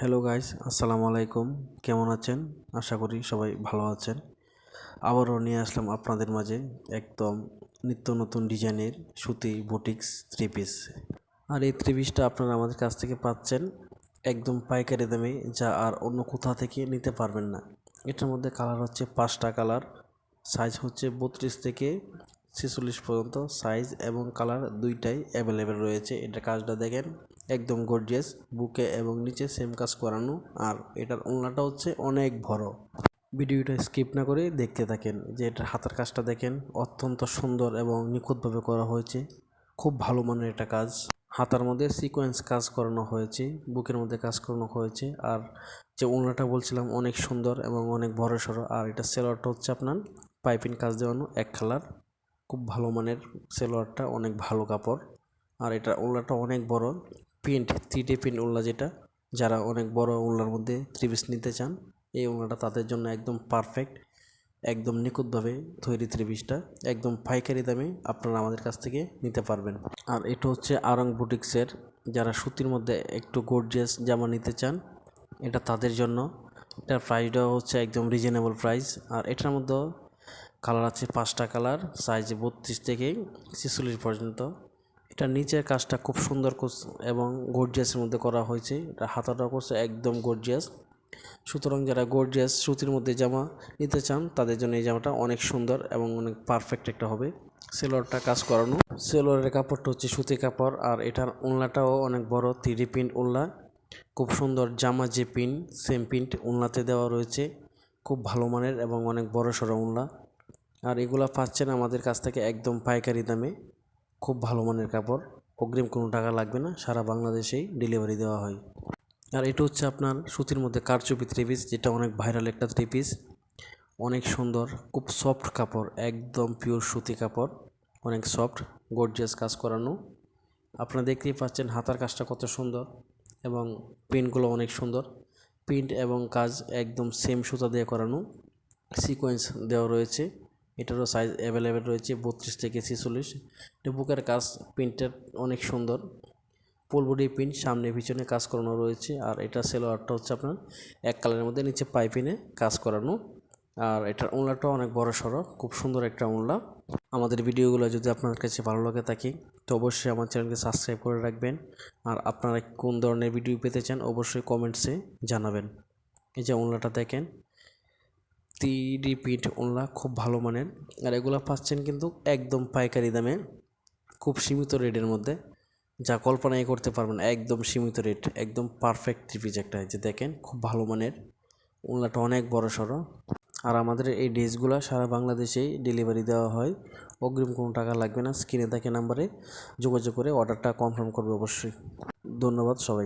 Hello guys আসসালামু আলাইকুম। কেমন আছেন? আশা করি সবাই ভালো আছেন। আবারও নিয়ে আসলাম আপনাদের মাঝে একদম নিত্য নতুন ডিজাইনের সুতি বুটিক্স থ্রি পিস আর এই থ্রি পিসটা আপনারা আমাদের কাছ থেকে পাচ্ছেন একদম পাইকারি দামে, যা আর অন্য কোথা থেকে নিতে পারবেন না। এটার মধ্যে কালার হচ্ছে পাঁচটা কালার সাইজ হচ্ছে বত্রিশ থেকে ছেচল্লিশ পর্যন্ত সাইজ এবং কালার দুইটাই অ্যাভেলেবেল রয়েছে। এটা কাজটা দেখেন, একদম গর্জিয়াস বুকে এবং নিচে সেম কাজ করানো। আর এটার ওড়নাটা হচ্ছে অনেক বড়। ভিডিওটা স্কিপ না করে দেখতে থাকেন যে এটার হাতের কাজটা দেখেন, অত্যন্ত সুন্দর এবং নিখুঁতভাবে করা হয়েছে। খুব ভালো মানের এটা কাজ। হাতার মধ্যে সিকোয়েন্স কাজ করানো হয়েছে, বুকের মধ্যে কাজ করানো হয়েছে। আর যে ওড়নাটা বলছিলাম অনেক সুন্দর এবং অনেক বড় সড়ো আর এটা সেলোয়ারটা হচ্ছে আপনার পাইপিং কাজ দেওয়ানো, এক কালার খুব ভালো মানের সেলোয়ারটা, অনেক ভালো কাপড়। আর এটা ওড়নাটা অনেক বড়, প্রিন্ট থ্রি প্রিন্ট ওড়না যেটা, যারা অনেক বড় ওড়নার মধ্যে থ্রি পিস নিতে চান, এই ওড়নাটা তাদের জন্য একদম পারফেক্ট একদম নিখুঁতভাবে তৈরি থ্রি পিসটা একদম পাইকারি দামে আপনারা আমাদের কাছ থেকে নিতে পারবেন। আর এটা হচ্ছে আরং বুটিক্সের যারা সুতির মধ্যে একটু গর্জিয়াস জামা নিতে চান, এটা তাদের জন্য। এটার প্রাইসটাও হচ্ছে একদম রিজনেবল প্রাইস আর এটার মধ্যে কালার আছে পাঁচটা কালার সাইজ বত্রিশ থেকে ছেচল্লিশ পর্যন্ত। এটা নিচের কাজটা খুব সুন্দর এবং গর্জিয়াসের মধ্যে করা হয়েছে। এটা হাতাটা করছে একদম গর্জিয়াস সুতরাং যারা গর্জিয়াস সুতির মধ্যে জামা নিতে চান, তাদের জন্য এই জামাটা অনেক সুন্দর এবং অনেক পারফেক্ট একটা হবে। সেলোয়ারটা কাজ করানো। সেলোয়ারের কাপড়টা হচ্ছে সুতি কাপড় আর এটার ওলনাটাও অনেক বড় থ্রি প্রিন্ট ওলনা খুব সুন্দর জামা যে প্রিন্ট সেম প্রিন্ট ওলনাতে দেওয়া রয়েছে। খুব ভালো মানের এবং অনেক বড় সড়ো ওলনা আর এগুলা পাচ্ছেন আমাদের কাছ থেকে একদম পাইকারি দামে। খুব ভালো মানের কাপড়। অগ্রিম কোনো টাকা লাগবে না। সারা বাংলাদেশেই ডেলিভারি দেওয়া হয়। আর এটা হচ্ছে আপনার সুতির মধ্যে কারচুপি থ্রি পিস যেটা অনেক ভাইরাল একটা থ্রি পিস অনেক সুন্দর, খুব সফট কাপড়, একদম পিওর সুতি কাপড়। অনেক সফট গর্জিয়াস কাজ করানো। আপনারা দেখতেই পাচ্ছেন হাতার কাজটা কত সুন্দর এবং প্রিন্টগুলো অনেক সুন্দর। প্রিন্ট এবং কাজ একদম সেম সুতা দিয়ে করানো। সিকোয়েন্স দেওয়া রয়েছে। এটারও সাইজ অ্যাভেলেবেল রয়েছে বত্রিশ থেকে ছেচল্লিশ। এটা বুকের কাজ প্রিন্টের অনেক সুন্দর। ফুল বডি প্রিন্ট সামনে পিছনে কাজ করানো রয়েছে। আর এটা সেলোয়ারটা হচ্ছে আপনার এক কালারের মধ্যে নিচে পাইপিনে কাজ করানো। আর এটার ওনলাটাও অনেক বড় সড়ো, খুব সুন্দর একটা ওনলা আমাদের ভিডিওগুলো যদি আপনাদের কাছে ভালো লাগে থাকে, তো অবশ্যই আমার চ্যানেলকে সাবস্ক্রাইব করে রাখবেন। আর আপনারা কোন ধরনের ভিডিও পেতে চান, অবশ্যই কমেন্টসে জানাবেন। এই যে ওনলাটা দেখেন থ্রি পিট ওনলা খুব ভালো মানের। আর এগুলো পাচ্ছেন কিন্তু একদম পাইকারি দামে, খুব সীমিত রেটের মধ্যে। যা কল্পনাই করতে পারবেন, একদম সীমিত রেট একদম পারফেক্ট থ্রি একটা। যে দেখেন, খুব ভালো মানের। ওনলাটা অনেক বড় সড়ো। আর আমাদের এই ড্রেসগুলো সারা বাংলাদেশেই ডেলিভারি দেওয়া হয়। অগ্রিম কোনো টাকা লাগবে না, স্ক্রিনে দেখে নাম্বারে যোগাযোগ করে অর্ডারটা কনফার্ম করবে অবশ্যই। ধন্যবাদ সবাই